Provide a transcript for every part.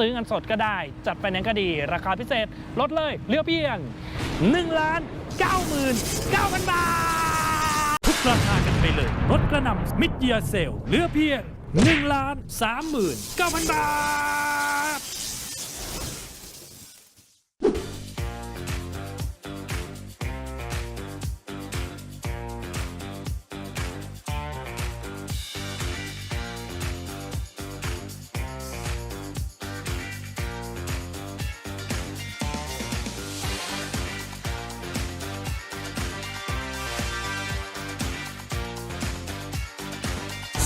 ซื้อเงินสดก็ได้ จัดไปนั้นก็ดี ราคาพิเศษลดเลยเลือเพียง1ล้าน99,000 บาท ทุกราคากันไปเลยลดกระนำมิดเยียเซลเหลือเพียง1ล้าน39,000 บาท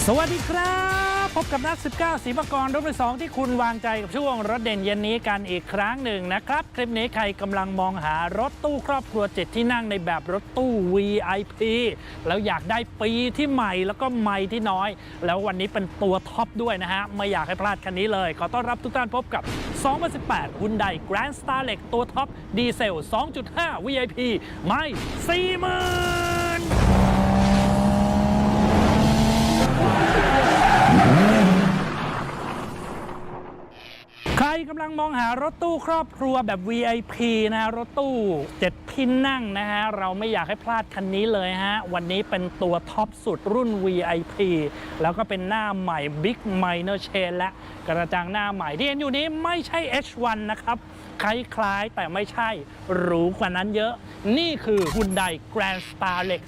สวัสดีครับ พบกับนัก19 สีปกรรถมือสองที่คุณวางใจกับช่วงรถเด่นเย็นนี้กันอีกครั้งหนึ่งนะครับ คลิปนี้ใครกำลังมองหารถตู้ครอบครัวเจ็ดที่นั่งในแบบรถตู้ VIP แล้วอยากได้ปีที่ใหม่แล้วก็ใหม่ที่น้อย แล้ววันนี้เป็นตัวท็อปด้วยนะฮะ ไม่อยากให้พลาดคันนี้เลย ขอต้อนรับทุกท่านพบกับ 2018 Hyundai Grand Starlet ตัวท็อปดีเซล 2.5 VIP ไม่40,000 ใครกำลังมองหารถตู้ครอบครัวแบบ VIP นะฮะรถตู้ 7 ที่นั่งนะฮะ เราไม่อยากให้พลาดคันนี้เลยฮะ วันนี้เป็นตัวท็อปสุดรุ่น VIP แล้วก็เป็นหน้าใหม่ Big Minor Chain และกระจังหน้าใหม่ที่เห็นอยู่นี้ไม่ใช่ H1 นะครับ คล้ายๆ แต่ไม่ใช่หรูกว่านั้นเยอะ นี่คือ Hyundai Grand Starlet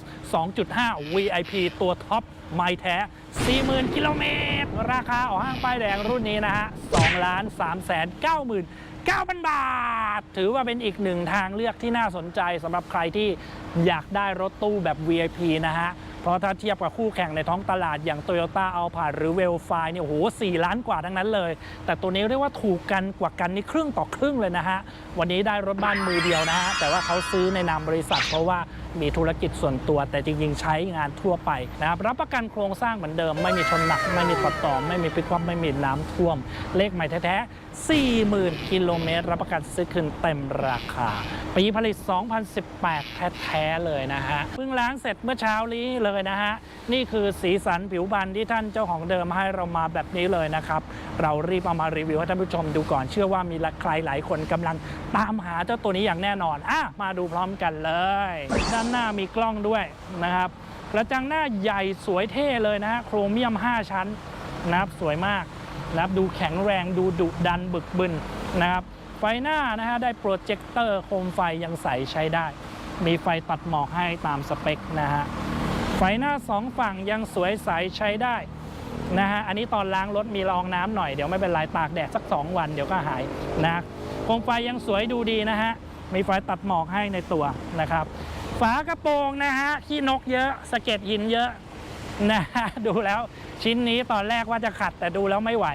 2.5 VIP ตัวท็อปไม่แท้ 40,000 กิโลเมตร ราคาออกห้างป้ายแดงรุ่นนี้นะฮะ2ล้าน3แสน90,000 9,000 บาท ถือว่าเป็นอีกหนึ่งทางเลือกที่น่าสนใจสำหรับใครที่อยากได้รถตู้แบบ VIP นะฮะ เพราะถ้าเทียบกับคู่แข่งในท้องตลาดอย่าง Toyota a l p a หรือ w e l f i เนี่ยโอ้โห4ล้านกว่าทั้งนั้นเลย แต่ตัวนี้เรียกว่าถูกกันกว่ากันนี่ครึ่งต่อครึ่งเลยนะฮะ วันนี้ได้รถบ้านมือเดียวนะฮะ แต่ว่าเขาซื้อในนามบริษัทเพราะว่า มีธุรกิจส่วนตัว แต่จริงๆ ใช้งานทั่วไปนะครับรับประกันโครงสร้างเหมือนเดิม ไม่มีชนหนัก ไม่มีตัดต่อ ไม่มีพิกคว่ำไม่มีน้ำท่วม เลขใหม่แท้ๆ40,000กิโลเมตรรับประกันซื้อคืนเต็มราคาปีผลิต 2018 แท้ๆเลยนะฮะเพิ่งล้างเสร็จเมื่อเช้านี้เลยนะฮะนี่คือสีสันผิวบันที่ท่านเจ้าของเดิมให้เรามาแบบนี้เลยนะครับเรารีบเอามารีวิวให้ท่านผู้ชมดูก่อนเชื่อว่ามีใครหลายคนกำลังตามหาเจ้าตัวนี้อย่างแน่นอนอะมาดูพร้อมกันเลยด้านหน้ามีกล้องด้วยนะครับกระจังหน้าใหญ่สวยเท่เลยนะฮะโครเมียม 5 ชั้นนะครับสวยมากนะครับดูแข็งแรงดูดุดันบึกบึนนะครับไฟหน้านะฮะได้โปรเจคเตอร์โคมไฟยังใสใช้ได้ มีไฟตัดหมอกให้ตามสเปคนะฮะไฟหน้าสองฝั่งยังสวยใสใช้ได้นะฮะอันนี้ตอนล้างรถมีรองน้ำหน่อยเดี๋ยวไม่เป็นไรตากแดดสัก 2 วันเดี๋ยวก็หายนะโคมไฟยังสวยดูดีนะฮะมีไฟตัดหมอกให้ในตัวนะครับ ฝากระโปรงนะฮะขี้นกเยอะสะเก็ดหินเยอะนะฮะดูแล้วชิ้นนี้ตอนแรกว่าจะขัดแต่ดูแล้วไม่ไหว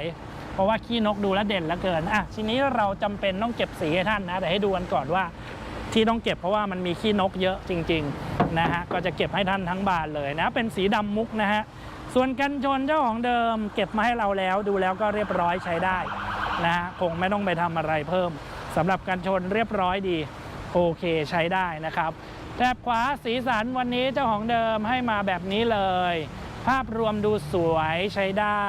เพราะว่าขี้นกดูแลเด่นเหลือเกินอะชิ้นนี้เราจำเป็นต้องเก็บสีให้ท่านนะแต่ให้ดูกันก่อนว่า ที่ต้องเก็บเพราะว่ามันมีขี้นกเยอะจริงๆนะฮะก็จะเก็บให้ท่านทั้งบานเลยนะ เป็นสีดำมุกนะฮะส่วนกันชนเจ้าของเดิม เก็บมาให้เราแล้วดูแล้วก็เรียบร้อยใช้ได้นะฮะคงไม่ต้องไปทำอะไรเพิ่มสำหรับกันชนเรียบร้อยดีโอเคใช้ได้นะครับ แถบขวาสีสันวันนี้เจ้าของเดิมให้มาแบบนี้เลย ภาพรวมดูสวยใช้ได้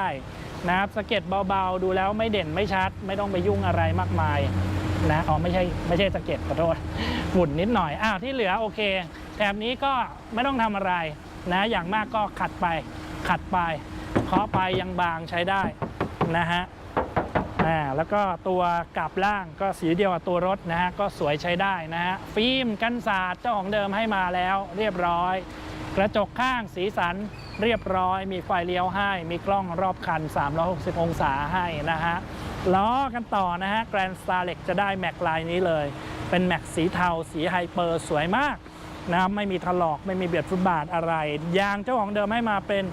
นะครับสะเก็ดเบาๆ ดูแล้วไม่เด่นไม่ชัด ไม่ต้องไปยุ่งอะไรมากมายนะอ๋อไม่ใช่ไม่ใช่สะเก็ดขอโทษฝุ่นนิดหน่อยอ้าวที่เหลือโอเคแถบนี้ก็ไม่ต้องทำอะไรนะอย่างมากก็ขัดไปขัดไปเคาะไปยังบางใช้ได้นะฮะ อ่าแล้วก็ตัวกลับล่างก็สีเดียวกับตัวรถนะฮะก็สวยใช้ได้นะฮะฟิล์มกันสาดเจ้าของเดิมให้มาแล้วเรียบร้อย กระจกข้างสีสันเรียบร้อย มีไฟเลี้ยวให้ มีกล้องรอบคัน 360 องศาให้นะฮะล้อกันต่อนะฮะ Grand Star เล็กจะได้แม็กลายนี้เลย เป็นแม็กสีเทา สีไฮเปอร์สวยมากนะครับไม่มีถลอกไม่มีเบียดฟุตบาทอะไรยางเจ้าของเดิมให้มาเป็น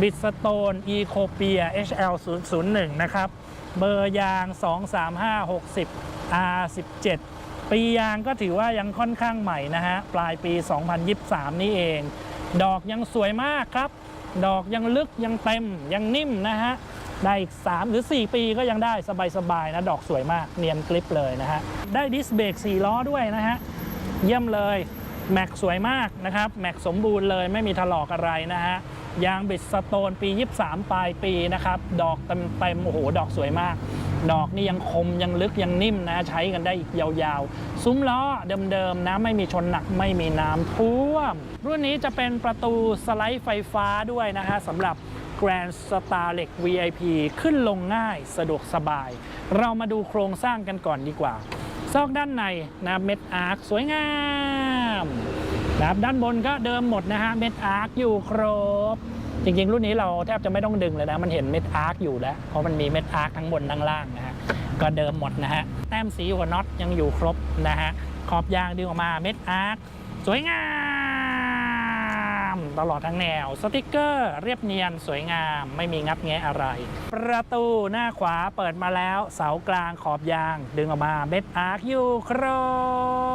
บิสโตน e c o p i a HL 001 นะครับ เบอร์ยาง 23560 R17 ปียางก็ถือว่ายังค่อนข้างใหม่นะฮะ ปลายปี 2023 นี่เอง ดอกยังสวยมากครับ ดอกยังลึกยังเต็มยังนิ่มนะฮะ ได้อีก 3 หรือ 4 ปีก็ยังได้สบายๆนะ ดอกสวยมากเนียนกริปเลยนะฮะ ได้ดิสเบรก4ล้อด้วยนะฮะ เยี่ยมเลย แม็กสวยมากนะครับ แม็กสมบูรณ์เลยไม่มีถลอกอะไรนะฮะ ยางบิดสโตนปี 23 ปลายปีนะครับ ดอกเต็มๆโอ้โห ดอกสวยมาก ดอกนี่ยังคมยังลึกยังนิ่มนะ ใช้กันได้อีกยาวๆ ซุ้มล้อเดิมๆนะไม่มีชนหนักไม่มีน้ำท่วม รุ่นนี้จะเป็นประตูสไลด์ไฟฟ้าด้วยนะฮะสำหรับ Grand Star เหล็ก VIP ขึ้นลงง่ายสะดวกสบาย เรามาดูโครงสร้างกันก่อนดีกว่า ซอกด้านในนะเม็ดอาร์คสวยงาม ครับด้านบนก็เดิมหมดนะฮะเม็ดอาร์คอยู่ครบ จริงๆ รุ่นนี้เราแทบจะไม่ต้องดึงเลยนะมันเห็นเม็ดอาร์คอยู่แล้ว เพราะมันมีเม็ดอาร์คทั้งบนทั้งล่างนะฮะก็เดิมหมดนะฮะแต้มสีหัวน็อตยังอยู่ครบนะฮะขอบยางดึงออกมาเม็ดอาร์คสวยงามตลอดทั้งแนว สติกเกอร์เรียบเนียนสวยงามไม่มีงับแงะอะไร ประตูหน้าขวาเปิดมาแล้ว เสากลางขอบยางดึงออกมาเม็ดอาร์คอยู่ครบ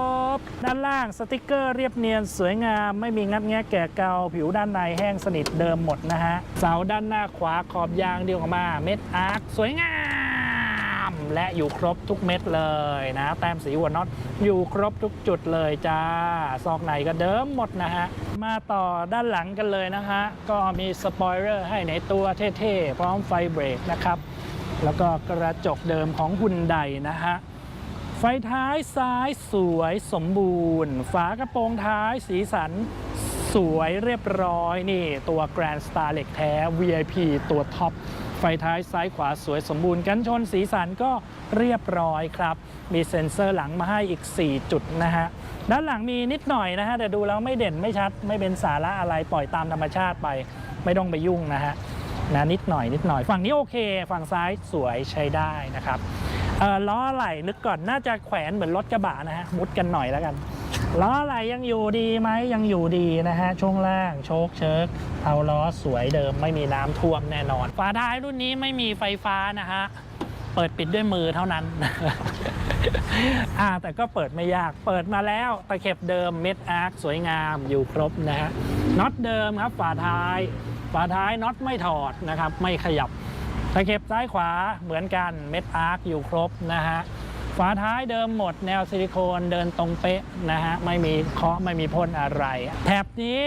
ด้านล่างสติกเกอร์เรียบเนียนสวยงาม ไม่มีงับแงะแก่เกาผิวด้านในแห้งสนิทเดิมหมดนะฮะ เสาด้านหน้าขวาขอบยางดึงออกมา เม็ดอาร์คสวยงาม และอยู่ครบทุกเม็ดเลยนะ แต้มสีหัวน็อตอยู่ครบทุกจุดเลยจ้า ซอกในก็เดิมหมดนะฮะ มาต่อด้านหลังกันเลยนะฮะ ก็มีสปอยเลอร์ให้ในตัวเท่ๆ พร้อมไฟเบรกนะครับ แล้วก็กระจกเดิมของหุ่นใดนะฮะ ไฟท้ายซ้ายสวยสมบูรณ์ ฝากระโปรงท้ายสีสันสวยเรียบร้อยนี่ ตัว Grand Star เหล็กแท้ VIP ตัวท็อป ไฟท้ายซ้ายขวาสวยสมบูรณ์กันชนสีสันก็เรียบร้อยครับ มีเซ็นเซอร์หลังมาให้อีก 4 จุดนะฮะ ด้านหลังมีนิดหน่อยนะฮะ แต่ดูแล้วไม่เด่นไม่ชัด ไม่เป็นสาระอะไรปล่อยตามธรรมชาติไป ไม่ต้องไปยุ่งนะฮะนะนิดหน่อยนิดหน่อย ฝั่งนี้โอเค ฝั่งซ้ายสวยใช้ได้นะครับ เออล้อไหลนึกก่อนน่าจะแขวนเหมือนรถกระบะนะฮะมุดกันหน่อยแล้วกันล้อไหลยังอยู่ดีไหมยังอยู่ดีนะฮะช่วงล่างโชคเชิกเอาล้อสวยเดิมไม่มีน้ำท่วมแน่นอนฝาท้ายรุ่นนี้ไม่มีไฟฟ้านะฮะเปิดปิดด้วยมือเท่านั้นอ่าแต่ก็เปิดไม่ยากเปิดมาแล้วตะเข็บเดิมเม็ดอาร์คสวยงามอยู่ครบนะฮะน็อตเดิมครับฝาท้ายฝาท้ายน็อตไม่ถอดนะครับไม่ขยับ ตะเข็บซ้ายขวาเหมือนกันเม็ดอาร์คอยู่ครบนะฮะฝาท้ายเดิมหมดแนวซิลิโคนเดินตรงเป๊ะนะฮะไม่มีเคาะไม่มีพ่นอะไร แถบนี้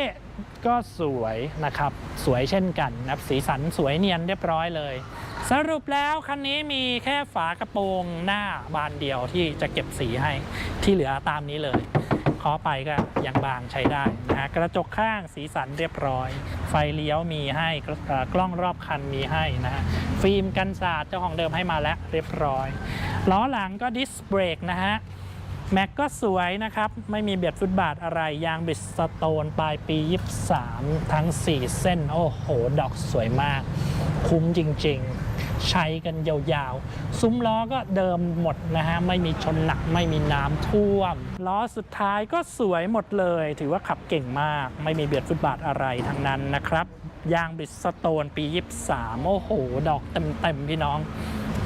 ก็สวยนะครับ สวยเช่นกันนับสีสันสวยเนียนเรียบร้อยเลย สรุปแล้วคันนี้มีแค่ฝากระโปรงหน้าบานเดียวที่จะเก็บสีให้ที่เหลือตามนี้เลย เคาะไปก็ยังบางใช้ได้นะฮะกระจกข้างสีสันเรียบร้อย ไฟเลี้ยวมีให้กล้องรอบคันมีให้นะฮะฟิล์มกันสาดเจ้าของเดิมให้มาแล้วเรียบร้อยล้อหลังก็ดิสเบรกนะฮะแม็กก็สวยนะครับ ไม่มีเบียดฟุตบาทอะไร ยางบิดสโตน ปลายปี 23 ทั้ง 4 เส้น โอ้โห ดอกสวยมาก คุ้มจริง ๆ ใช้กันยาวๆ ซุ้มล้อก็เดิมหมดนะฮะ ไม่มีชนหนักไม่มีน้ำท่วม ล้อสุดท้ายก็สวยหมดเลย ถือว่าขับเก่งมาก ไม่มีเบียดฟุตบาทอะไรทั้งนั้นนะครับ ยางบริดสโตนปี 23 โอ้โห ดอกเต็มๆพี่น้อง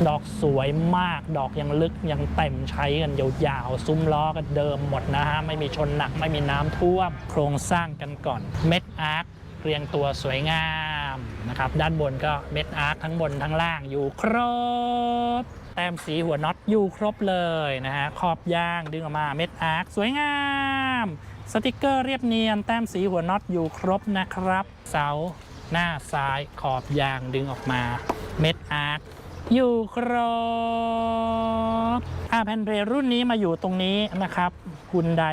ดอกสวยมาก ดอกยังลึกยังเต็มใช้กันยาวๆ ซุ้มล้อก็เดิมหมดนะฮะ ไม่มีชนหนักไม่มีน้ำท่วม โครงสร้างกันก่อน เม็ดอาร์คเรียงตัวสวยงาม นะครับด้านบนก็เม็ดอาร์คทั้งบนทั้งล่างอยู่ครบ แต้มสีหัวน็อตอยู่ครบเลยนะฮะขอบยางดึงออกมาเม็ดอาร์คสวยงามสติกเกอร์เรียบเนียนแต้มสีหัวน็อตอยู่ครบนะครับ เสาหน้าซ้ายขอบยางดึงออกมา เม็ดอาร์คอยู่ครบอาแพนเรรุ่นนี้มาอยู่ตรงนี้นะครับฮุนได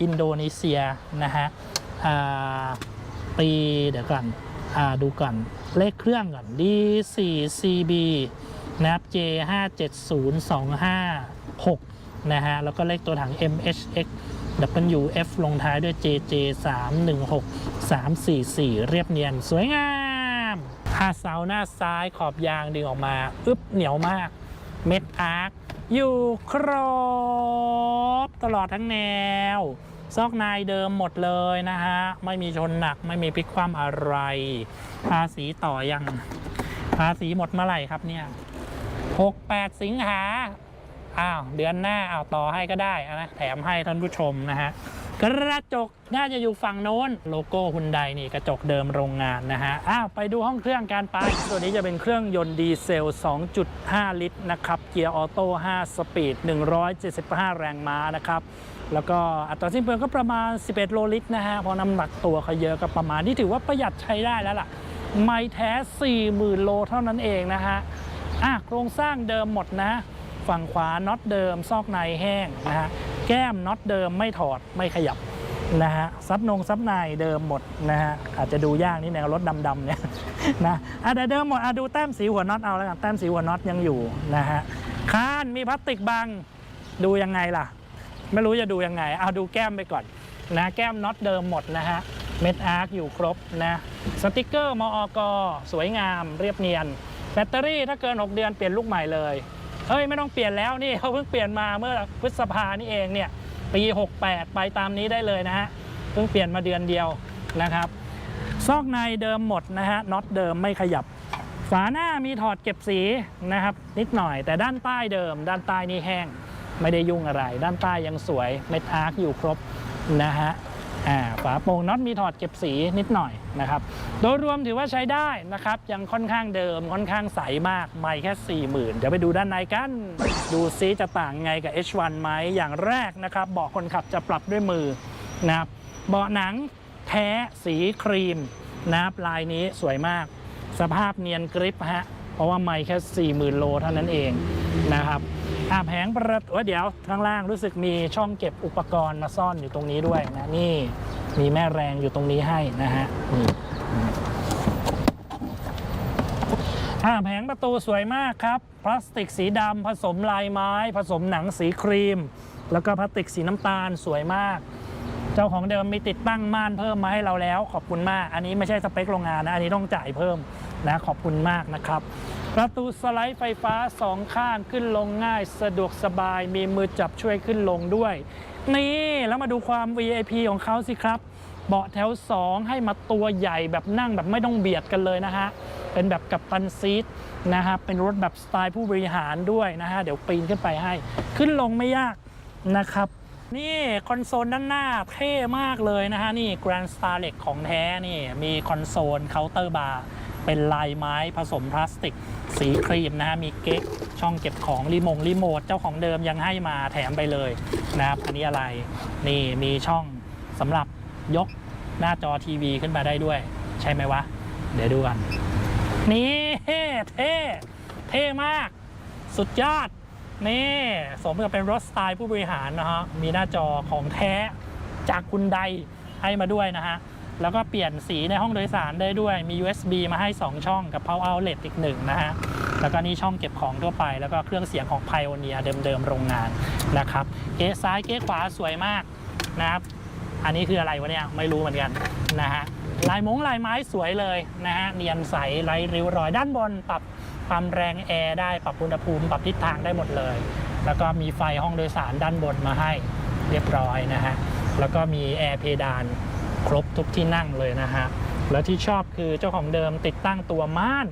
อินโดนีเซียนะฮะอ่าปีเดี๋ยวก่อน อ่าดูก่อนเลขเครื่องก่อน D4CB นะครับ J570256 นะฮะ แล้วก็เลขตัวถัง MHX WF ลงท้ายด้วย JJ 316 344 เรียบเนียน สวยงามถ้าเสาหน้าซ้ายขอบยางดึงออกมา อึบเหนียวมาก เม็ดอาร์คอยู่ครบ ตลอดทั้งแนว ซอกนายเดิมหมดเลยนะฮะ ไม่มีชนหนักไม่มีพลิกคว่ำอะไร ภาษีต่อยัง ภาษีหมดเมื่อไหร่ครับเนี่ย68สิงหาอ้าว เดือนหน้าเอาต่อให้ก็ได้นะแถมให้ท่านผู้ชมนะฮะกระจกน่าจะอยู่ฝั่งโน้นโลโก้ฮุนไดนี่กระจกเดิมโรงงานนะฮะอ้าวไปดูห้องเครื่องการไป ตัวนี้จะเป็นเครื่องยนต์ดีเซล 2.5 ลิตรนะครับ เกียร์ออโต้ 5 สปีด 175 แรงม้านะครับ แล้วก็อัตราสิ้นเปลืองก็ประมาณ 11 โลลิตรนะฮะเพราะน้ำหนักตัวเขาเยอะก็ประมาณนี้ถือว่าประหยัดใช้ได้แล้วล่ะ ไม่แท้ 40,000 โลเท่านั้นเองนะฮะอะโครงสร้างเดิมหมดนะ ฝั่งขวาน็อตเดิม ซอกในแห้งนะฮะแก้มน็อตเดิมไม่ถอดไม่ขยับนะฮะซับนงซับในเดิมหมดนะฮะอาจจะดูยากนิดนึงรถดำๆเนี่ยนะอะแต่เดิมหมดอะดูแต้มสีหัวน็อตเอาแล้วกันแต้มสีหัวน็อตยังอยู่นะฮะคานมีพลาสติกบังดูยังไงล่ะ ไม่รู้จะดูยังไง เอาดูแก้มไปก่อนนะแก้มน็อตเดิมหมดนะฮะเม็ดอาร์คอยู่ครบนะสติกเกอร์มออกสวยงามเรียบเนียน แบตเตอรี่ถ้าเกิน 6 เดือนเปลี่ยนลูกใหม่เลยเฮ้ย ไม่ต้องเปลี่ยนแล้วนี่เขาเพิ่งเปลี่ยนมาเมื่อพฤษภานี่เองเนี่ยปี 68 ไปตามนี้ได้เลยนะฮะเพิ่งเปลี่ยนมาเดือนเดียวนะครับ ซอกในเดิมหมดนะฮะน็อตเดิมไม่ขยับ ฝาหน้ามีถอดเก็บสีนะครับนิดหน่อยแต่ด้านใต้เดิม ด้านใต้นี่แห้ง ไม่ได้ยุ่งอะไร ด้านใต้ยังสวยเม็ดอาร์คอยู่ครบนะฮะฝาโปร่งน็อตมีถอดเก็บสีนิดหน่อยนะครับ โดยรวมถือว่าใช้ได้นะครับ ยังค่อนข้างเดิมค่อนข้างใสมาก ไม่แค่ 40,000 เดี๋ยวไปดูด้านในกัน ดูซิจะต่างไงกับ H1 ไหมอย่างแรกนะครับเบาะคนขับจะปรับด้วยมือนะครับเบาะหนังแท้สีครีมนะครับลายนี้สวยมาก สภาพเนียนกริปฮะเพราะว่าไม่แค่ 40,000 โลเท่านั้นเองนะครับ อ่าแผงประตูเอ้ยเดี๋ยวข้างล่างรู้สึกมีช่องเก็บอุปกรณ์มาซ่อนอยู่ตรงนี้ด้วยนะนี่มีแม่แรงอยู่ตรงนี้ให้นะฮะนี่อ่าแผงประตูสวยมากครับ พลาสติกสีดำผสมลายไม้ ผสมหนังสีครีม แล้วก็พลาสติกสีน้ำตาลสวยมาก เจ้าของเดิมมีติดตั้งม่านเพิ่มมาให้เราแล้ว ขอบคุณมาก อันนี้ไม่ใช่สเปคโรงงานนะ อันนี้ต้องจ่ายเพิ่มนะขอบคุณมากนะครับ ประตูสไลด์ไฟฟ้าสองข้างขึ้นลงง่าย สะดวกสบายมีมือจับช่วยขึ้นลงด้วย นี่แล้วมาดูความ VIP ของเขาสิครับ เบาะแถว 2 ให้มาตัวใหญ่แบบนั่งแบบไม่ต้องเบียดกันเลยนะฮะ เป็นแบบกับตันซีทนะครับเป็นรถแบบสไตล์ผู้บริหารด้วยนะฮะ เดี๋ยวปีนขึ้นไปให้ ขึ้นลงไม่ยากนะครับ นี่คอนโซลด้านหน้าเท่มากเลยนะฮะ นี่ Grand Star เหล็กของแท้นี่มีคอนโซลเคาน์เตอร์บาร์ เป็นลายไม้ผสมพลาสติก สีครีมนะฮะมีเก๊กช่องเก็บของรีโมงรีโมทเจ้าของเดิมยังให้มาแถมไปเลยนะครับอันนี้อะไรนี่มีช่องสำหรับยกหน้าจอทีวีขึ้นมาได้ด้วย ใช่ไหมวะ เดี๋ยวดูกัน นี่เท่เท่มาก สุดยอด นี่ สมกับเป็นรถสไตล์ผู้บริหารนะฮะมีหน้าจอของแท้จากคุณไดให้มาด้วยนะฮะ แล้วก็เปลี่ยนสีในห้องโดยสารได้ด้วยมี USB มาให้ 2 ช่องกับ Power Outlet อีกหนึ่งนะฮะแล้วก็นี่ช่องเก็บของทั่วไป แล้วก็เครื่องเสียงของ Pioneer เดิมๆโรงงานนะครับเก๊ซ้ายเก๊ขวาสวยมากนะครับอันนี้คืออะไรวะเนี่ยไม่รู้เหมือนกันนะฮะลายมงลายไม้สวยเลยนะฮะเนียนใสไร้ริ้วรอยด้านบนปรับความแรงแอร์ได้ปรับอุณหภูมิปรับทิศทางได้หมดเลย แล้วก็มีไฟห้องโดยสารด้านบนมาให้เรียบร้อยนะฮะแล้วก็มีแอร์เพดาน ครบทุกที่นั่งเลยนะฮะ แล้วที่ชอบคือเจ้าของเดิมติดตั้งตัวม่าน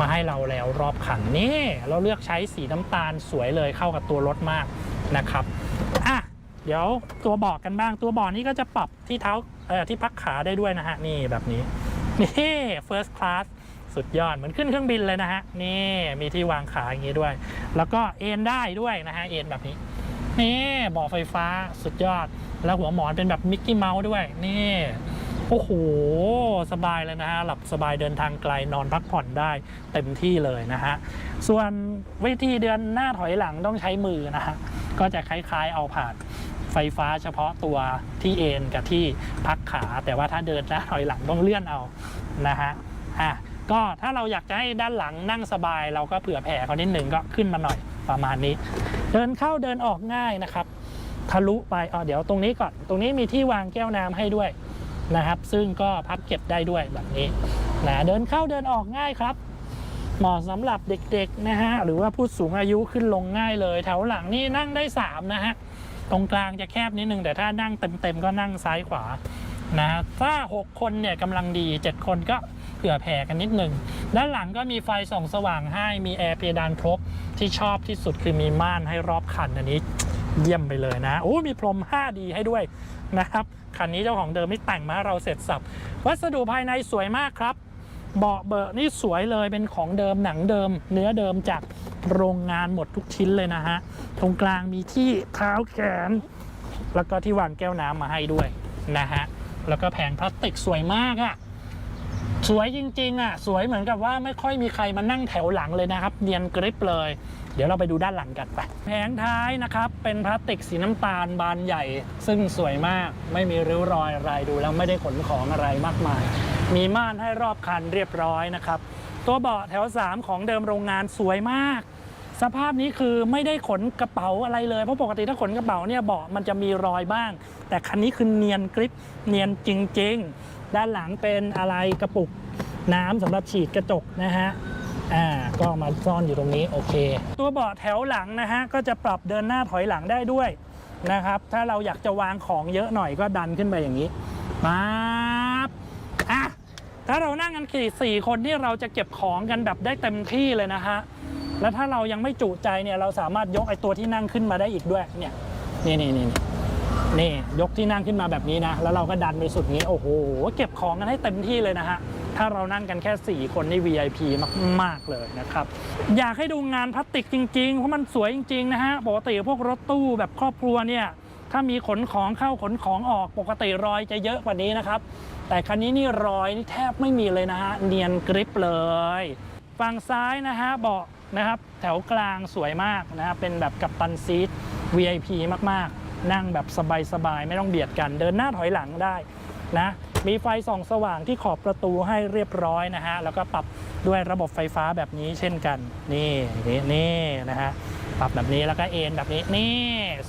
มาให้เราแล้วรอบคันนี่เราเลือกใช้สีน้ำตาลสวยเลยเข้ากับตัวรถมากนะครับอะเดี๋ยวตัวเบาะกันบ้างตัวเบาะนี้ก็จะปรับที่เท้าเอ่อที่พักขาได้ด้วยนะฮะ นี่แบบนี้ นี่ first class สุดยอดเหมือนขึ้นเครื่องบินเลยนะฮะ นี่มีที่วางขาอย่างนี้ด้วย แล้วก็เอนได้ด้วยนะฮะ เอนแบบนี้ นี่เบาะไฟฟ้าสุดยอด แล้วหัวหมอนเป็นแบบมิกกี้เมาส์ด้วยนี่โอ้โห สบายเลยนะฮะ หลับสบายเดินทางไกลนอนพักผ่อนได้เต็มที่เลยนะฮะ ส่วนวิธีเดินหน้าถอยหลังต้องใช้มือนะฮะ ก็จะคล้ายๆเอาผ่านไฟฟ้าเฉพาะตัวที่เอ็นกับที่พักขา แต่ว่าถ้าเดินหน้าถอยหลังต้องเลื่อนเอานะฮะอะก็ถ้าเราอยากจะให้ด้านหลังนั่งสบาย เราก็เผื่อแผ่เขานิดหนึ่งก็ขึ้นมาหน่อยประมาณนี้ เดินเข้าเดินออกง่ายนะครับ ทะลุไปอ๋อเดี๋ยวตรงนี้ก่อน ตรงนี้มีที่วางแก้วน้ำให้ด้วยนะครับ ซึ่งก็พับเก็บได้ด้วยแบบนี้นะเดินเข้าเดินออกง่ายครับเหมาะสำหรับเด็กๆนะฮะหรือว่าผู้สูงอายุขึ้นลงง่ายเลยแถวหลังนี่นั่งได้ 3 นะฮะตรงกลางจะแคบนิดนึงแต่ถ้านั่งเต็มๆก็นั่งซ้ายขวานะถ้า 6 คนเนี่ยกำลังดี 7 คนก็เผื่อแผ่กันนิดนึง ด้านหลังก็มีไฟส่องสว่างให้มีแอร์เพดานครบที่ชอบที่สุดคือมีม่านให้รอบคันอันนี้ เยี่ยมไปเลยนะโอ้มีพรม 5D ให้ด้วยนะครับคันนี้เจ้าของเดิมนี่แต่งมาเราเสร็จสับ วัสดุภายในสวยมากครับ เบาะเบอะนี่สวยเลยเป็นของเดิมหนังเดิม เนื้อเดิมจากโรงงานหมดทุกชิ้นเลยนะฮะ ตรงกลางมีที่เท้าแขน แล้วก็ที่วางแก้วน้ำมาให้ด้วยนะฮะ แล้วก็แผงพลาสติกสวยมากอะ สวยจริงๆอะสวยเหมือนกับว่าไม่ค่อยมีใครมานั่งแถวหลังเลยนะครับ เนียนกริบเลย เดี๋ยวเราไปดูด้านหลังกันไปแผงท้ายนะครับ เป็นพลาสติกสีน้ำตาลบานใหญ่ ซึ่งสวยมากไม่มีริ้วรอยอะไรดูแล้วไม่ได้ขนของอะไรมากมาย มีม่านให้รอบคันเรียบร้อยนะครับ ตัวเบาะแถว 3 ของเดิมโรงงานสวยมาก สภาพนี้คือไม่ได้ขนกระเป๋าอะไรเลยเพราะปกติถ้าขนกระเป๋าเนี่ยเบาะมันจะมีรอยบ้าง แต่คันนี้คือเนียนกริบเนียนจริง ๆ ด้านหลังเป็นอะไรกระปุกน้ำสำหรับฉีดกระจกนะฮะอ่าก็มาซ่อนอยู่ตรงนี้โอเค ตัวเบาะแถวหลังนะฮะก็จะปรับเดินหน้าถอยหลังได้ด้วยนะครับ ถ้าเราอยากจะวางของเยอะหน่อยก็ดันขึ้นไปอย่างนี้ปั๊บอะถ้าเรานั่งกันกี่สี่คนที่เราจะเก็บของกันแบบได้เต็มที่เลยนะฮะแล้วถ้าเรายังไม่จุใจเนี่ยเราสามารถยกไอ้ตัวที่นั่งขึ้นมาได้อีกด้วยเนี่ยนี่นี่นี่ นี่ยกที่นั่งขึ้นมาแบบนี้นะ แล้วเราก็ดันไปสุดนี้ โอ้โห เก็บของกันให้เต็มที่เลยนะฮะ ถ้าเรานั่งกันแค่ 4 คนนี่ VIP มาก ๆ เลยนะครับ อยากให้ดูงานพลาสติกจริง ๆ เพราะมันสวยจริง ๆ นะฮะ ปกติพวกรถตู้แบบครอบครัวเนี่ย ถ้ามีขนของเข้าขนของออกปกติรอยจะเยอะกว่านี้นะครับ แต่คันนี้นี่รอยนี่แทบไม่มีเลยนะฮะ เนียนกริปเลย ฝั่งซ้ายนะฮะเบาะนะครับ แถวกลางสวยมากนะฮะ เป็นแบบกับตันซีท VIP มาก ๆ นั่งแบบสบายๆ ไม่ต้องเบียดกัน เดินหน้าถอยหลังได้นะมีไฟส่องสว่างที่ขอบประตูให้เรียบร้อยนะฮะ แล้วก็ปรับด้วยระบบไฟฟ้าแบบนี้เช่นกัน นี่นี่นี่นะฮะปรับแบบนี้แล้วก็เอนแบบนี้นี่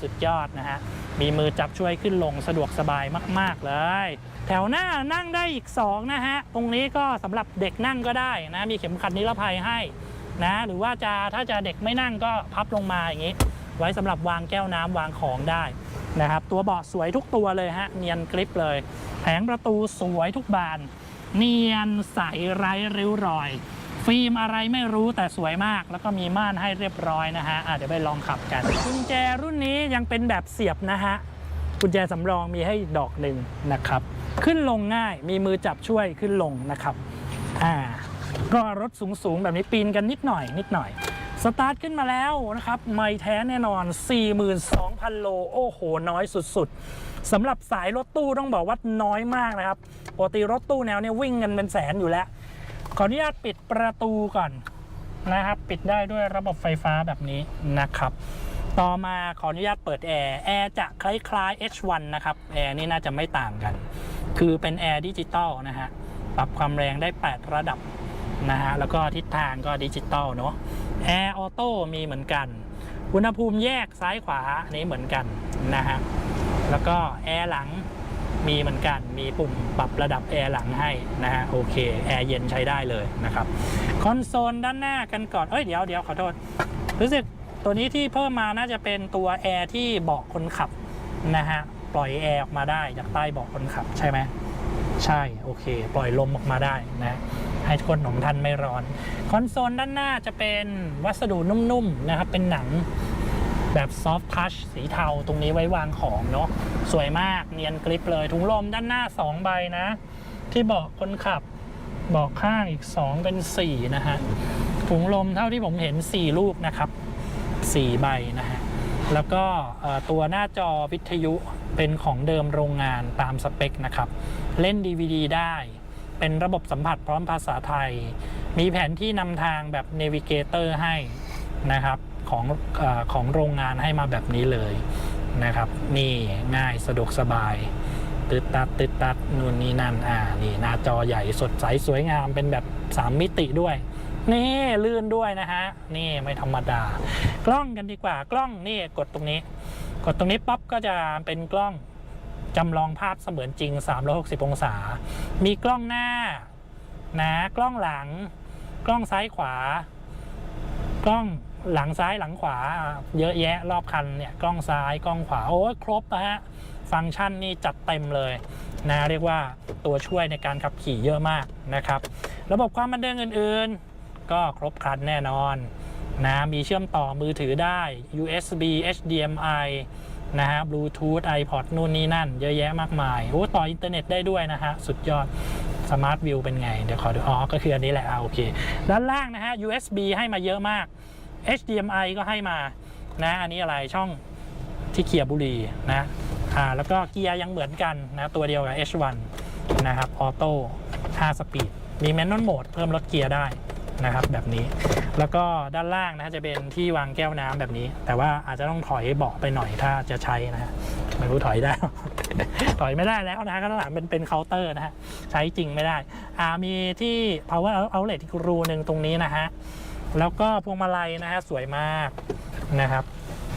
สุดยอดนะฮะ มีมือจับช่วยขึ้นลงสะดวกสบายมาก ๆ เลย แถวหน้านั่งได้อีก 2 นะฮะ ตรงนี้ก็สำหรับเด็กนั่งก็ได้นะ มีเข็มขัดนิรภัยให้นะ หรือว่าจะถ้าจะเด็กไม่นั่งก็พับลงมาอย่างนี้ ไว้สำหรับวางแก้วน้ำวางของได้นะครับ ตัวเบาะสวยทุกตัวเลยฮะ เนียนกริปเลย แผงประตูสวยทุกบาน เนียนใสไร้ริ้วรอย ฟิล์มอะไรไม่รู้แต่สวยมาก แล้วก็มีม่านให้เรียบร้อยนะฮะะเดี๋ยวไปลองขับกัน กุญแจรุ่นนี้ยังเป็นแบบเสียบนะฮะ กุญแจสำรองมีให้ดอกหนึ่งนะครับ ขึ้นลงง่าย มีมือจับช่วยขึ้นลงนะครับ อ่า ก็รถสูงๆแบบนี้ปีนกันนิดหน่อย นิดหน่อย สตาร์ทขึ้นมาแล้วนะครับ ไม่แท้แน่นอน 42,000 โล โอ้โห น้อยสุดๆสำหรับสายรถตู้ต้องบอกว่าน้อยมากนะครับปกติรถตู้แนวเนี้ยวิ่งกันเป็นแสนอยู่แล้ว ขออนุญาตปิดประตูก่อนนะครับ ปิดได้ด้วยระบบไฟฟ้าแบบนี้นะครับ ต่อมาขออนุญาตเปิดแอร์ แอร์จะคล้ายๆ H1 นะครับ แอร์นี่น่าจะไม่ต่างกัน คือเป็นแอร์ดิจิตอลนะฮะ ปรับความแรงได้ 8 ระดับ นะฮะแล้วก็ทิศทางก็ดิจิตอลเนาะแอร์ออโต้มีเหมือนกันอุณหภูมิแยกซ้ายขวาอันนี้เหมือนกันนะฮะแล้วก็แอร์หลังมีเหมือนกัน มีปุ่มปรับระดับแอร์หลังให้นะฮะ โอเค แอร์เย็นใช้ได้เลยนะครับ คอนโซลด้านหน้ากันก่อน เอ้ย เดี๋ยวเดี๋ยวขอโทษ รู้สึกตัวนี้ที่เพิ่มมาน่าจะเป็นตัวแอร์ที่เบาะคนขับนะฮะ ปล่อยแอร์ออกมาได้จากใต้เบาะคนขับใช่ไหม ใช่ โอเค ปล่อยลมออกมาได้นะ ให้คนของท่านไม่ร้อน คอนโซลด้านหน้าจะเป็นวัสดุนุ่มๆนะครับ เป็นหนังแบบซอฟ t ์ทัชสีเทาตรงนี้ไว้วางของเนาะสวยมากเนียนกริปเลย ถุงลมด้านหน้า 2 ใบนะ ที่เบาะคนขับเบาะข้างอีก 2 เป็น 4 นะฮะ ถุงลมเท่าที่ผมเห็น 4 ลูกนะครับ 4 ใบนะฮะ แล้วก็ตัวหน้าจอวิทยุเป็นของเดิมโรงงานตามสเปคนะครับ เล่น DVD ได้ เป็นระบบสัมผัสพร้อมภาษาไทย มีแผนที่นำทางแบบ Navigator ให้นะครับของอของโรงงานให้มาแบบนี้เลยนะครับ นี่ง่ายสะดวกสบายตึดตัดตึดตัดนู่นนี่นั่นอ่านี่หน้าจอใหญ่สดใสสวยงามเป็นแบบ 3 มิติด้วย นี่ลื่นด้วยนะฮะ นี่ไม่ธรรมดา กล้องกันดีกว่ากล้องนี่กดตรงนี้ กดตรงนี้ปั๊บก็จะเป็นกล้อง จำลองภาพเสมือนจริง 360 องศา มีกล้องหน้านะกล้องหลัง กล้องซ้ายขวา กล้องหลังซ้ายหลังขวา เยอะแยะรอบคันเนี่ยกล้องซ้ายกล้องขวาโอ้ยครบนะฮะฟังก์ชันนี่จัดเต็มเลยนะเรียกว่าตัวช่วยในการขับขี่เยอะมากนะครับ ระบบความบันเทิงอื่นๆ ก็ครบครันแน่นอนนะมีเชื่อมต่อมือถือได้ USB HDMI นะฮะ Bluetooth iPod นู่นนี่นั่น เยอะแยะมากมายโอ้ต่ออินเทอร์เน็ตได้ด้วยนะฮะ สุดยอด Smart View เป็นไง เดี๋ยวขอดูอ๋อก็คืออันนี้แหละอ่าโอเค ด้านล่างนะฮะ USB ให้มาเยอะมาก HDMI ก็ให้มานะอันนี้อะไรช่องที่เขี่ยบุรีนะอ่าแล้วก็เกียร์ยังเหมือนกันนะตัวเดียวกับ H1 นะครับออโต้5สปีดมีแมนนวลโหมดเพิ่มลดเกียร์ได้ นะครับแบบนี้ แล้วก็ด้านล่างนะฮะจะเป็นที่วางแก้วน้ำแบบนี้ แต่ว่าอาจจะต้องถอยเบาะไปหน่อยถ้าจะใช้นะฮะไม่รู้ถอยได้ ถอยไม่ได้แล้วนะฮะข้างหลังเป็นเป็นเคาน์เตอร์นะฮะใช้จริงไม่ได้อ่ามีที่ power outlet อีกรูหนึ่งตรงนี้นะฮะแล้วก็พวงมาลัยนะฮะสวยมากนะครับ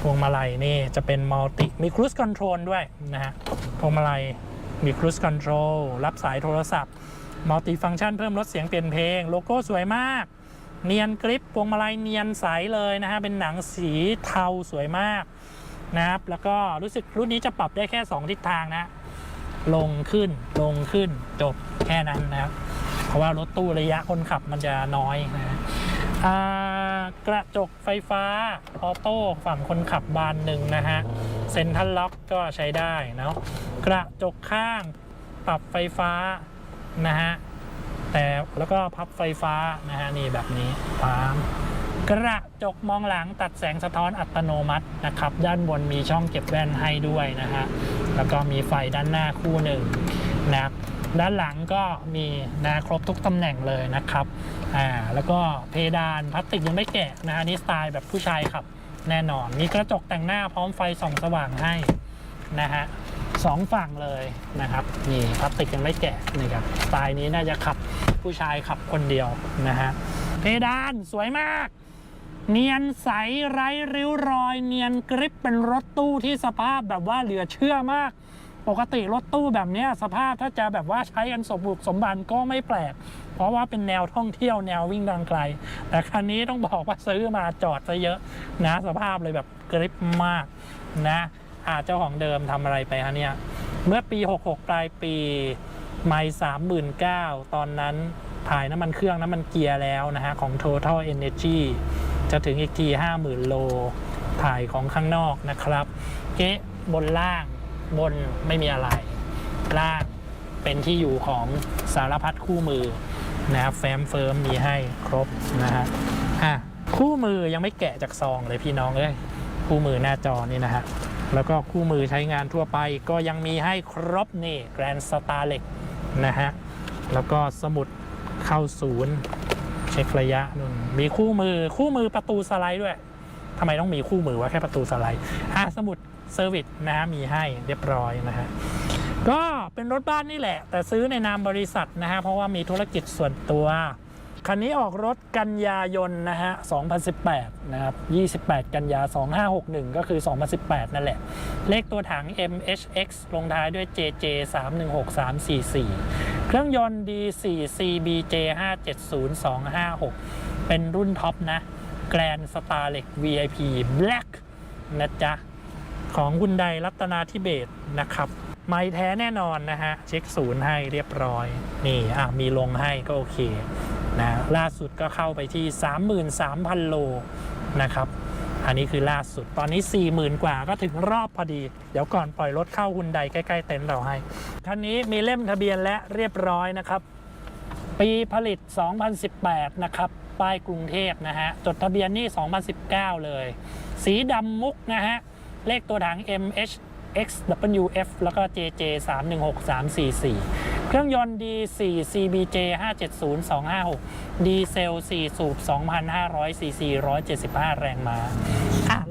พวงมาลัยนี่จะเป็นมัลติมีครู i คอนโทรลด้วยนะฮะพวงมาลัยมีครู i คอนโทรลรับสายโทรศัพท์ มัลติฟัง c t ชันเพิ่มลดเสียงเปลี่ยนเพลง โลโก้สวยมาก เนียนกริปพวงมาลัยเนียนใสเลยนะฮะ เป็นหนังสีเทาสวยมากนะครับ แล้วก็รู้สึกรุ่นนี้จะปรับได้แค่ 2 ทิศทางนะ ลงขึ้นลงขึ้นจบแค่นั้นนะครับ เพราะว่ารถตู้ระยะคนขับมันจะน้อยนะกระจกไฟฟ้าออโต้ฝั่งคนขับบานหนึ่งนะฮะเซ็นทรัลล็อกก็ใช้ได้เนาะกระจกข้างปรับไฟฟ้า นะฮะแต่แล้วก็พับไฟฟ้านะฮะนี่แบบนี้ปามกระจกมองหลังตัดแสงสะท้อนอัตโนมัตินะครับ ด้านบนมีช่องเก็บแว่นให้ด้วยนะฮะแล้วก็มีไฟด้านหน้าคู่หนึ่งนะครับด้านหลังก็มีนะครบทุกตำแหน่งเลยนะครับอ่าแล้วก็เพดานพลาสติกยังไม่แกะนะฮะนี่สไตล์แบบผู้ชายขับ แน่นอน มีกระจกแต่งหน้าพร้อมไฟส่องสว่างให้นะฮะ สองฝั่งเลยนะครับนี่พลาสติกยังไม่แกะนี่ครับสไตล์นี้น่าจะขับผู้ชายขับคนเดียวนะฮะเพดานสวยมาก เนียนใสไร้ริ้วรอย เนียนกริปเป็นรถตู้ที่สภาพแบบว่าเหลือเชื่อมาก ปกติรถตู้แบบเนี้ยสภาพถ้าจะแบบว่าใช้กันสมบุกสมบันก็ไม่แปลก เพราะว่าเป็นแนวท่องเที่ยวแนววิ่งทางไกล แต่คันนี้ต้องบอกว่าซื้อมาจอดซะเยอะนะสภาพเลยแบบกริปมากนะ อาเจ้าของเดิมทำอะไรไปฮะเนี่ย เมื่อปี 66 ปลายปีไม่สามหมื่นเก้าตอนนั้นถ่ายน้ำมันเครื่องน้ำมันเกียร์แล้วนะฮะ ของ Total Energy จะถึงอีกที 50,000 โล ถ่ายของข้างนอกนะครับ เก๊ะบนล่างบนไม่มีอะไร ล่างเป็นที่อยู่ของสารพัดคู่มือนะครับแฟ้มเฟิร์มมีให้ครบนะฮะอะคู่มือยังไม่แกะจากซองเลยพี่น้องเอ้ยคู่มือหน้าจอนี่นะฮะ แล้วก็คู่มือใช้งานทั่วไปก็ยังมีให้ครบนี่แกรนสตาร์เล็กนะฮะ แล้วก็สมุดเข้าศูนย์เช็คระยะนู่นมีคู่มือคู่มือประตูสไลด์ด้วยทำไมต้องมีคู่มือว่าแค่ประตูสไลด์อะสมุดเซอร์วิสนะฮะมีให้เรียบร้อยนะฮะก็เป็นรถบ้านนี่แหละ แต่ซื้อในนามบริษัทนะฮะเพราะว่ามีธุรกิจส่วนตัว คันนี้ออกรถกันยายนนะฮะ 2018 นะครับ 28 กันยา 2561 ก็คือ 2018 นั่นแหละ เลขตัวถัง MHX ลงท้ายด้วย JJ 316344 เครื่องยนต์ D4 CBJ 570256 เป็นรุ่นท็อปนะ Grand Starlet VIP Black นะจ๊ะ ของคุณใดรัตนาธิเบศรนะครับไม่แท้แน่นอนนะฮะ เช็คศูนย์ให้เรียบร้อย นี่ อะ มีลงให้ก็โอเค นะล่าสุดก็เข้าไปที่ 33,000 โลนะครับอันนี้คือล่าสุดตอนนี้ 40,000 กว่าก็ถึงรอบพอดี เดี๋ยวก่อนปล่อยรถเข้าคุณใดใกล้ๆเต็นท์เราให้คันนี้มีเล่มทะเบียนและเรียบร้อยนะครับ ปีผลิต 2018 นะครับป้ายกรุงเทพนะฮะจดทะเบียนนี่ 2019 เลย สีดำมุกนะฮะเลขตัวถัง MH XWF แล้วก็ JJ 316344 เครื่องยนต์ D4 CBJ 570256 ดีเซล 4 สูบ 2,500 cc 175 แรงม้า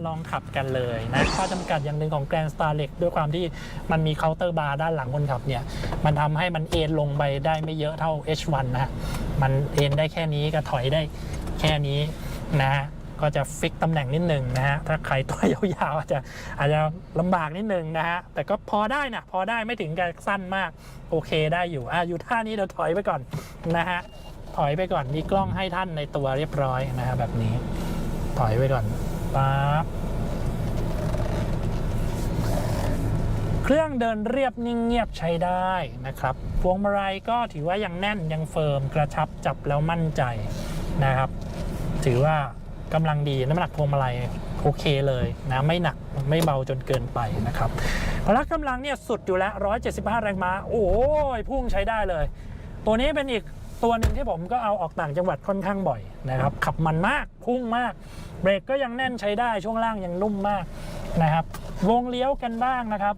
ลองขับกันเลยนะข้อจำกัดอย่างหนึ่งของ Grand Star เล็กด้วยความที่มันมีเคาน์เตอร์บาร์ด้านหลังคนขับเนี่ย มันทำให้มันเอ็นลงไปได้ไม่เยอะเท่า H1 นะ มันเอ็นได้แค่นี้ก็ถอยได้แค่นี้นะ ก็จะฟิกตำแหน่งนิดหนึ่งนะฮะ ถ้าใครตัวยาวๆอาจจะอาจจะลำบากนิดหนึ่งนะฮะ แต่ก็พอได้นะ พอได้ไม่ถึงกับสั้นมาก โอเคได้อยู่ อะอยู่ท่านี้เดี๋ยวถอยไปก่อนนะฮะ ถอยไปก่อน มีกล้องให้ท่านในตัวเรียบร้อยนะฮะแบบนี้ ถอยไปก่อนปั๊บเครื่องเดินเรียบนิ่งเงียบใช้ได้นะครับ พวงมาลัยก็ถือว่ายังแน่นยังเฟิร์มกระชับจับแล้วมั่นใจนะครับ ถือว่า กำลังดีน้ำหนักพวงมาลัยโอเคเลยนะไม่หนักไม่เบาจนเกินไปนะครับพละกำลังเนี่ยสุดอยู่แล้ว 175 แรงม้า โอ้ยพุ่งใช้ได้เลย ตัวนี้เป็นอีกตัวหนึ่งที่ผมก็เอาออกต่างจังหวัดค่อนข้างบ่อยนะครับขับมันมากพุ่งมาก เบรกก็ยังแน่นใช้ได้ช่วงล่างยังนุ่มมากนะครับวงเลี้ยวกันบ้างนะครับ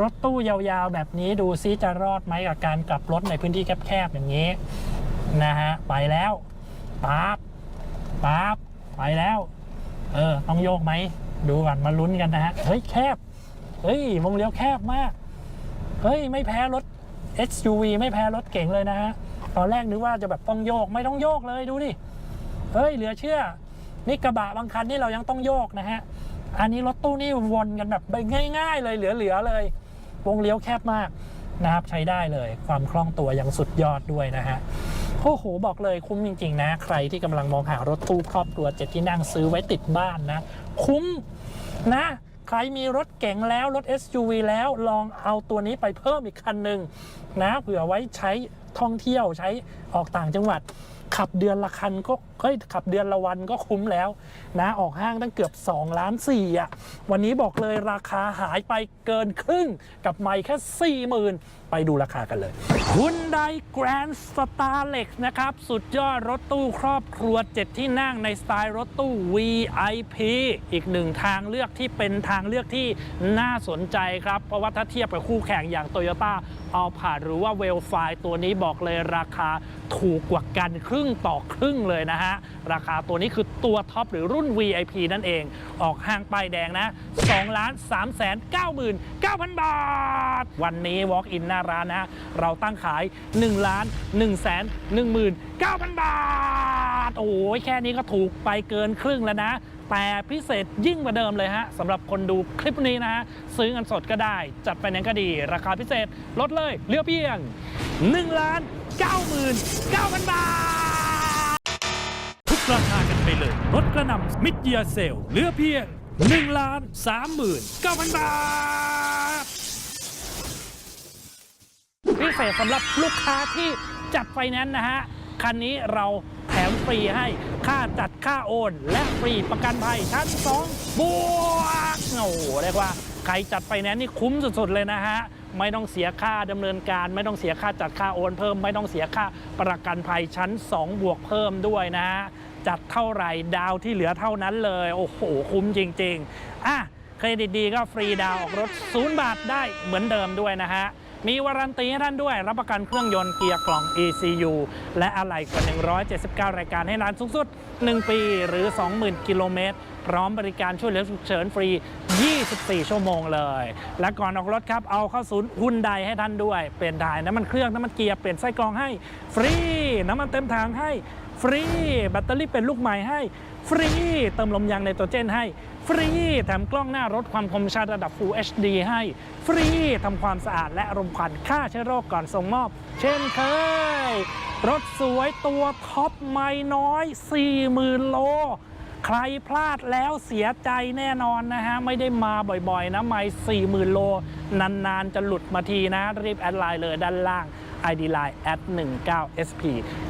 รถตู้ยาวๆ แบบนี้ดูซิจะรอดไหมกับการกลับรถในพื้นที่แคบๆอย่างนี้นะฮะไปแล้วปั๊บปั๊บ ไปแล้ว เออ ต้องโยกไหม ดูก่อนมาลุ้นกันนะฮะ เฮ้ย แคบ เฮ้ยวงเลี้ยวแคบมาก เฮ้ย ไม่แพ้รถ SUV ไม่แพ้รถเก่งเลยนะฮะ ตอนแรกนึกว่าจะแบบต้องโยกไม่ต้องโยกเลยดูดิ เฮ้ย เหลือเชื่อ นี่กระบะบางคันนี่เรายังต้องโยกนะฮะ อันนี้รถตู้นี่วนกันแบบง่าย ๆ เลยเหลือๆเลย วงเลี้ยวแคบมากนะครับใช้ได้เลย ความคล่องตัวยังสุดยอดด้วยนะฮะ อ้โหบอกเลยคุ้มจริง ๆ นะ ใครที่กำลังมองหารถตู้ครอบครัวเจ็ดที่นั่งซื้อไว้ติดบ้านนะ คุ้มนะใครมีรถเก๋งแล้วรถ SUV แล้วลองเอาตัวนี้ไปเพิ่มอีกคันหนึ่งนะเผื่อไว้ใช้ท่องเที่ยวใช้ออกต่างจังหวัด ขับเดือนละคันก็เฮ้ยขับเดือนละวันก็คุ้มแล้ว นะออกห้างตั้งเกือบ2ล้าน4อะวันนี้บอกเลยราคาหายไปเกินครึ่งกับไม่แค่ 40,000ไปดูราคากันเลย Hyundai Grand Starlex นะครับ สุดยอดรถตู้ครอบครัว 7 ที่นั่งในสไตล์รถตู้ VIP อีกหนึ่งทางเลือกที่เป็นทางเลือกที่น่าสนใจครับ เพราะว่าถ้าเทียบกับคู่แข่งอย่าง Toyota a l p a หรือว่า w e l f i ตัวนี้บอกเลยราคาถูกกว่ากันครึ่งต่อครึ่งเลยนะฮะ ราคาตัวนี้คือตัวท็อปหรือรุ่น VIP นั่นเอง ออกห้างป้ายแดงนะ2ล้าน3แสน99,000 บาท วันนี้ Walk in หน้าร้านนะเราตั้งขาย1ล้าน1แสน19,000 บาท โอ้ยแค่นี้ก็ถูกไปเกินครึ่งแล้วนะแต่พิเศษยิ่งกว่าเดิมเลยฮะสำหรับคนดูคลิปนี้นะฮะซื้อเงินสดก็ได้ จัดไปนั้นก็ดี ราคาพิเศษลดเลยเลือเพียง1ล้าน9 9 0 0 บาท ทุกราคากันไปเลยรถกระนำมิดเยียเซลเลือเพียง1ล้าน39,000 บาท พิเศษสำหรับลูกค้าที่จัดไฟแนนซ์นะฮะ คันนี้เราแถมฟรีให้ค่าจัดค่าโอน และฟรีประกันภัยชั้น 2 บวกโอ้โหเรียกว่าใครจัดไฟแนนซ์นี่คุ้มสุดๆเลยนะฮะไม่ต้องเสียค่าดำเนินการ ไม่ต้องเสียค่าจัดค่าโอนเพิ่ม ไม่ต้องเสียค่าประกันภัยชั้น 2 บวกเพิ่มด้วยนะฮะจัดเท่าไหร่ดาวที่เหลือเท่านั้นเลย โอ้โห คุ้มจริง ๆ อะ เครดิตดีก็ฟรีดาวออกรถ 0 บาทได้เหมือนเดิมด้วยนะฮะ มีวารันตีให้ท่านด้วย รับประกันเครื่องยนต์เกียร์กล่อง ECU และอะไหล่กว่า 179 รายการให้นานสูงสุด 1 ปีหรือ 20,000 กิโลเมตร พร้อมบริการช่วยเหลือฉุกเฉินฟรี 24 ชั่วโมงเลย และก่อนออกรถครับ เอาเข้าศูนย์ฮุนไดให้ท่านด้วย เปลี่ยนถ่ายน้ำมันเครื่องน้ำมันเกียร์เปลี่ยนไส้กรองให้ฟรีน้ำมันเต็มถังให้ฟรีแบตเตอรี่เป็นลูกใหม่ให้ฟรีเติมลมยางไนโตรเจนให้ ฟรี แถมกล้องหน้ารถความคมชัดระดับ Full HD ให้ ฟรีทำความสะอาดและรมควันฆ่าเชื้อโรคก่อนส่งมอบ เช่นเคย รถสวยตัวท็อปไม่น้อย 40,000 โล ใครพลาดแล้วเสียใจแน่นอนนะฮะ ไม่ได้มาบ่อยๆ นะไม่40,000 โล นานๆ จะหลุดมาทีนะ รีบแอดไลน์เลยด้านล่าง ID Line at 19 SP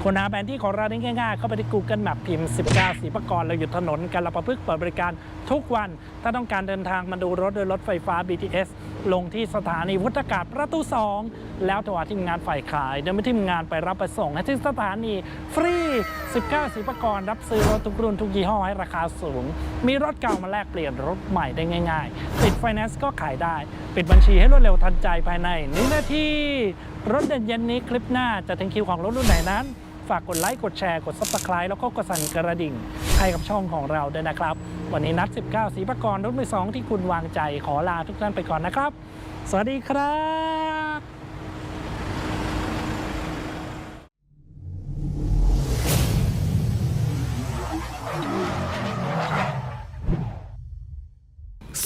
คนหาแผนที่ของเราได้ง่ายๆ เข้าไปที่ Google Map พิมพ์ 19สีประกรณ์เราอยู่ถนนกันละประพฤกเปิดบริการทุกวัน ถ้าต้องการเดินทางมาดูรถโดยรถไฟฟ้า BTS ลงที่สถานีวุฒากาศประตู 2 แล้วโทรหาทีมงานฝ่ายขายเดินไปที่งานไปรับไปส่งให้ที่สถานีฟรี 19สีประกรรับซื้อรถทุกรุ่นทุกยี่ห้อให้ราคาสูง มีรถเก่ามาแลกเปลี่ยนรถใหม่ได้ง่ายๆ ติดไฟแนนซ์ก็ขายได้ ปิดบัญชีให้รวดเร็วทันใจภายใน1นาทีรถเด่นเย็นนี้คลิปหน้าจะถึงคิวของรถรุ่นไหนนั้น ฝากกดไลค์กดแชร์กด subscribe แล้วก็กดสั่นกระดิ่ง ให้กับช่องของเราด้วยนะครับ วันนี้นัด 19สีประกรณ์รถมือสองที่คุณวางใจขอลาทุกท่านไปก่อนนะครับ สวัสดีครับ